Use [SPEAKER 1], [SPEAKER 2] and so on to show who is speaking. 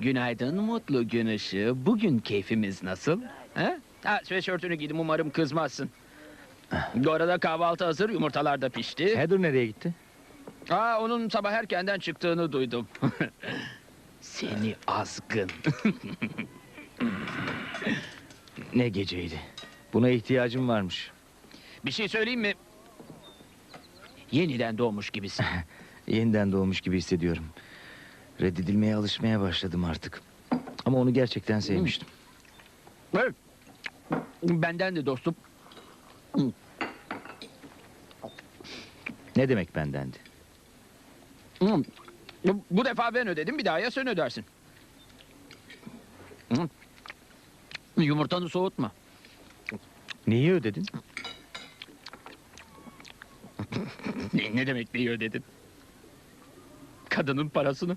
[SPEAKER 1] Günaydın mutlu gün ışığı. Bugün keyfimiz nasıl? He? Ha, sweatshirtünü giydim umarım kızmazsın. Bu arada kahvaltı hazır, yumurtalar da pişti.
[SPEAKER 2] Heather nereye gitti?
[SPEAKER 1] Aa, onun sabah erkenden çıktığını duydum. Seni azgın.
[SPEAKER 2] Ne geceydi. Buna ihtiyacım varmış.
[SPEAKER 1] Bir şey söyleyeyim mi? Yeniden doğmuş gibisin.
[SPEAKER 2] Yeniden doğmuş gibi hissediyorum. Reddedilmeye alışmaya başladım artık. Ama onu gerçekten sevmiştim.
[SPEAKER 1] Evet. Benden de dostum.
[SPEAKER 2] Ne demek bendendi?
[SPEAKER 1] Bu defa ben ödedim, bir daha ya sen ödersin. Yumurtanı soğutma.
[SPEAKER 2] Neyi ödedin?
[SPEAKER 1] Ne, ne demek neyi ödedin? Kadının parasını.